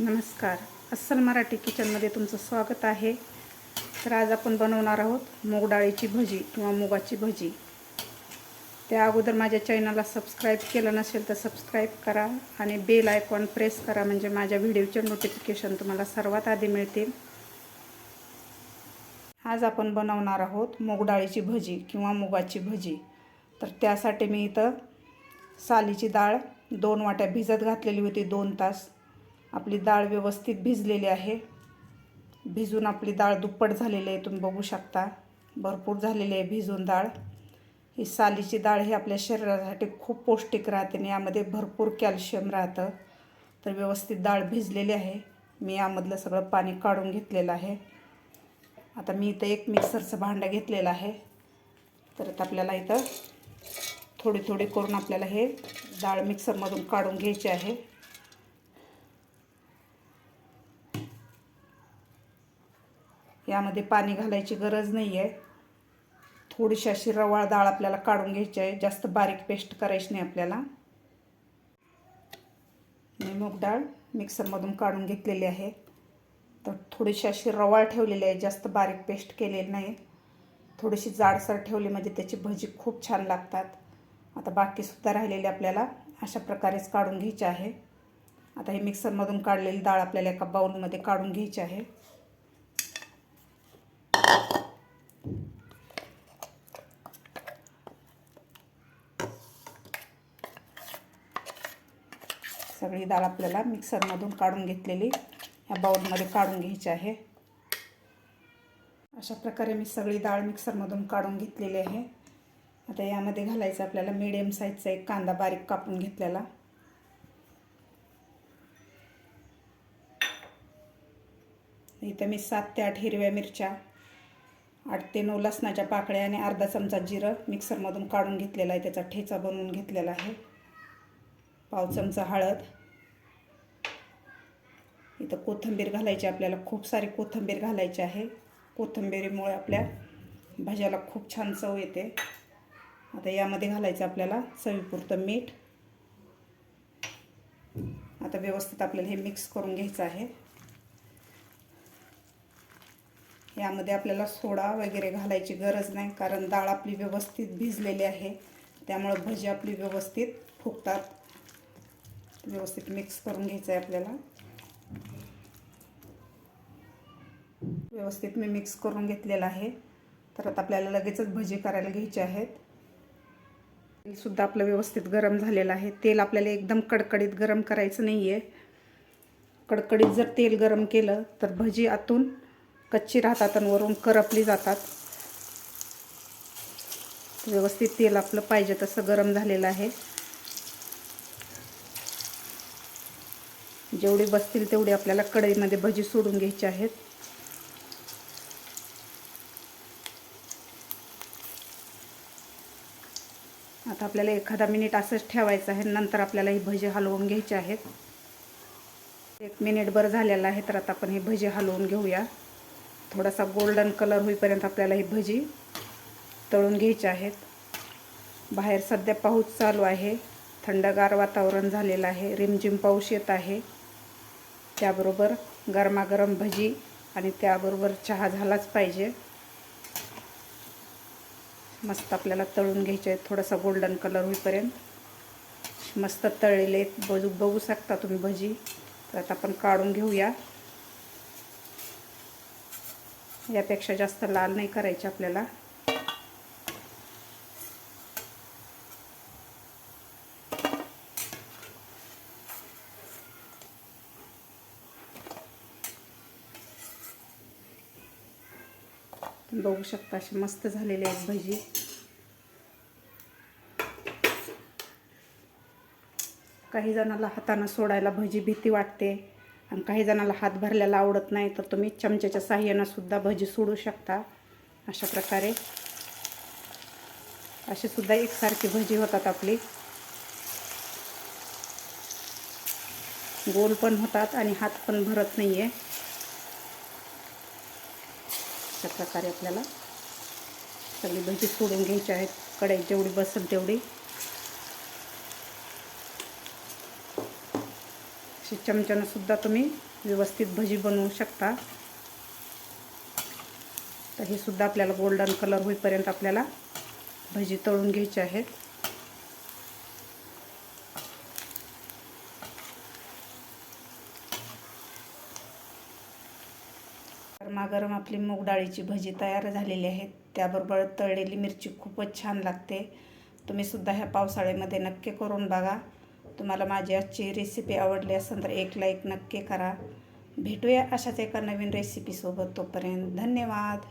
नमस्कार. अस्सल मराठी किचनमध्ये तुमचं स्वागत आहे. तर आज आपण बनवणार आहोत मूग डाळीची भजी किंवा मुगाची भजी. त्या अगोदर माझ्या चॅनलला सबस्क्राईब केलं नसेल तर सबस्क्राईब करा आणि बेल आयकॉन प्रेस करा म्हणजे माझ्या व्हिडिओचे नोटिफिकेशन तुम्हाला सर्वात आधी मिळतील. आज आपण बनवणार आहोत मूग डाळीची भजी किंवा मुगाची भजी. तर त्यासाठी मी इथं सालीची डाळ दोन वाट्या भिजत घातलेली होती दोन तास. आपली डाळ व्यवस्थित भिजलेली आहे. भिजून आपली डाळ दुप्पट झालेली आहे तुम्ही बघू शकता. भरपूर झालेली आहे भिजून डाळ. ही सालीची डाळ ही आपल्या शरीरासाठी खूप पौष्टिक राहते आणि यामध्ये भरपूर कॅल्शियम राहतं. तर व्यवस्थित डाळ भिजलेली आहे. मी यामधलं सगळं पाणी काढून घेतलेलं आहे. आता मी इथं एक मिक्सरचं भांडं घेतलेलं आहे. तर आता आपल्याला इथं थोडी थोडी करून आपल्याला हे डाळ मिक्सरमधून काढून घ्यायची आहे. यामध्ये पाणी घालायची गरज नाही आहे थोडीशी अशी रवाळ डाळ आपल्याला काढून घ्यायची आहे. जास्त बारीक पेस्ट करायची नाही आपल्याला. मी मूग डाळ मिक्सरमधून काढून घेतलेली आहे. तर थोडीशी अशी रवाळ ठेवलेली आहे. जास्त बारीक पेस्ट केलेली नाही. थोडीशी जाडसर ठेवली म्हणजे त्याची भजी खूप छान लागतात. आता बाकीसुद्धा राहिलेली आपल्याला अशा प्रकारेच काढून घ्यायची आहे. आता हे मिक्सरमधून काढलेली डाळ आपल्याला एका बाऊलमध्ये काढून घ्यायची आहे. सगळी डाळ आपल्याला मिक्सरमधून काढून घेतलेली. ह्या बाउलमध्ये काढून घ्यायची आहे. अशा प्रकारे मी सगळी डाळ मिक्सरमधून काढून घेतलेली आहे. आता यामध्ये घालायचं आपल्याला मिडियम साईजचा एक कांदा बारीक कापून घेतलेला. इथं मी सात ते आठ हिरव्या मिरच्या आठ ते नऊ लसणाच्या पाकळ्या आणि अर्धा चमचा जिरं मिक्सरमधून काढून घेतलेला आहे. त्याचा ठेचा बनवून घेतलेला आहे. पाव चमचा हळद इथं कोथिंबीर घालायची आपल्याला खूप सारी कोथिंबीर घालायची आहे. कोथिंबीरीमुळे आपल्या भाज्याला खूप छान चव येते. आता यामध्ये घालायचं आपल्याला चवीपुरतं मीठ. आता व्यवस्थित आपल्याला हे मिक्स करून घ्यायचं आहे. यामध्ये आपल्याला सोडा वगैरे घालायची गरज नाही कारण डाळ आपली व्यवस्थित भिजलेली आहे. त्यामुळं भजी आपली व्यवस्थित फुगतात. व्यवस्थित मिक्स करून घ्यायचं आहे आपल्याला. व्यवस्थित मी मिक्स करून घेतलेलं आहे. तर आता आपल्याला लगेचच भजी करायला घ्यायची आहेत. तेलसुद्धा आपलं व्यवस्थित गरम झालेलं आहे. तेल आपल्याला एकदम कडकडीत गरम करायचं नाही आहे कडकडीत जर तेल गरम केलं तर भजी आतून कच्ची राहतात आणि वरून करपली जातात. व्यवस्थित तेल आपलं पाहिजे तसं गरम झालेलं आहे. जेवढी बसतील तेवढी आपल्याला कढईमध्ये भजी सोडून घ्यायची आहेत. आता आपल्याला एखादा मिनिट असंच ठेवायचं आहे. नंतर आपल्याला ही भजे हलवून घ्यायची आहेत. एक मिनिट बरं झालेलं आहे तर आता आपण हे भजे हलवून घेऊया. थोडासा गोल्डन कलर होईपर्यंत आपल्याला ही भजी तळून घ्यायची आहेत. बाहेर सध्या पाऊस चालू आहे. थंडगार वातावरण झालेलं आहे. रिमझिम पाऊस येत आहे. त्याबरोबर गरमागरम भजी आणि त्याबरोबर चहा झालाच पाहिजे. मस्त आपल्याला तळून घ्यायचे आहेत. थोडासा गोल्डन कलर होईपर्यंत मस्त तळलेले बजू बघू शकता तुम्ही भजी. तर आता आपण काढून घेऊया. यापेक्षा जास्त लाल नाही करायचे आपल्याला. बघू शकता अशी मस्त झालेली आहेत भजी. काही जणाला हातानं सोडायला भजी भीती वाटते आणि काही जणाला हात भरल्याला आवडत नाही तर तुम्ही चमच्याच्या साह्यानं सुद्धा भजी सोडू शकता. अशा प्रकारे. अशी सुद्धा एकसारखी भजी होतात आपली. गोल पण होतात आणि हात पण भरत नाही आहे अशा प्रकारे आपल्याला सगळी भजी सोडून घ्यायची आहेत. कढईत जेवढी बसेल तेवढी. अशी चमच्यानं सुद्धा तुम्ही व्यवस्थित भजी बनवू शकता. तर हे सुद्धा आपल्याला गोल्डन कलर होईपर्यंत आपल्याला भजी तळून घ्यायची आहेत. गरमागरम आपली मूग डाळीची भजी तयार झालेली आहे त्याबरोबर तळलेली मिरची खूपच छान लागते. तुम्ही सुद्धा ह्या पावसाळ्यामध्ये नक्की करून बघा. तुम्हाला माझी आजची रेसिपी आवडली असेल तर एक लाईक नक्की करा. भेटूया अशाच एका नवीन रेसिपीसोबत तोपर्यंत धन्यवाद.